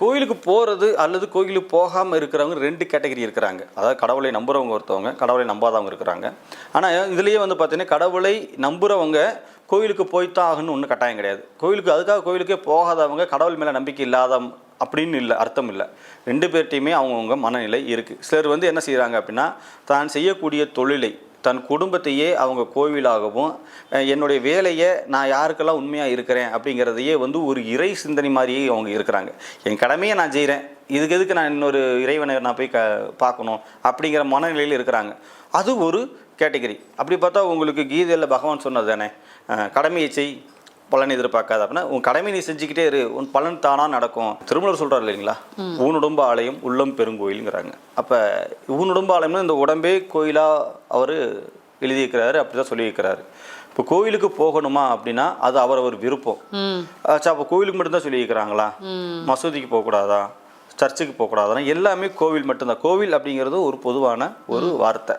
கோயிலுக்கு போகிறது அல்லது கோயிலுக்கு போகாமல் இருக்கிறவங்க ரெண்டு கேட்டகரி இருக்கிறாங்க. அதாவது கடவுளை நம்புறவங்க ஒருத்தவங்க கடவுளை நம்பாதவங்க இருக்கிறாங்க. ஆனால் இதுலேயே வந்து பார்த்தீங்கன்னா கடவுளை நம்புகிறவங்க கோயிலுக்கு போய்த்தான் ஆகணும்னு ஒன்றும் கட்டாயம் கிடையாது. கோயிலுக்கு அதுக்காக கோயிலுக்கே போகாதவங்க கடவுள் மேலே நம்பிக்கை இல்லாத அப்படின்னு இல்லை அர்த்தம் இல்லை. ரெண்டு பேர்ட்டையுமே அவங்கவுங்க மனநிலை இருக்குது சிலர் வந்து என்ன செய்கிறாங்க அப்படின்னா தான் செய்யக்கூடிய தொழிலை தன் குடும்பத்தையே அவங்க கோவிலாகவும் என்னுடைய வேலையை நான் யாருக்கெல்லாம் உண்மையாக இருக்கிறேன் அப்படிங்கிறதையே வந்து ஒரு இறை சிந்தனை மாதிரியே அவங்க இருக்கிறாங்க. என் கடமையை நான் செய்கிறேன். இதுக்கு எதுக்கு நான் இன்னொரு இறைவனை நான் போய் க பார்க்கணும் அப்படிங்கிற மனநிலையில் இருக்கிறாங்க. அது ஒரு கேட்டகரி. அப்படி பார்த்தா உங்களுக்கு கீதையில் பகவான் சொன்னது தானே கடமையை செய் பலன் எதிர்பார்க்காத அப்படின்னா உன் கடமை நீ செஞ்சுக்கிட்டே இரு. உன் பலன் தானா நடக்கும். திருமலர் சொல்றாரு இல்லைங்களா? ஊனுடம்பு ஆலயம் உள்ளம் பெருங்கோயிலுங்கிறாங்க அப்ப ஊனுடம்பு ஆலயம்னா இந்த உடம்பே கோயிலா அவர் எழுதியிருக்கிறாரு அப்படிதான் சொல்லியிருக்கிறாரு. இப்போ கோயிலுக்கு போகணுமா அப்படின்னா அது அவரவர் விருப்பம். ம். ஆச்சா அப்போ கோயிலுக்கு மட்டும்தான் சொல்லியிருக்கிறாங்களா? மசூதிக்கு போகக்கூடாதா? சர்ச்சுக்கு போகக்கூடாதா? எல்லாமே கோவில் மட்டும்தான். கோவில் அப்படிங்கிறது ஒரு பொதுவான ஒரு வார்த்தை.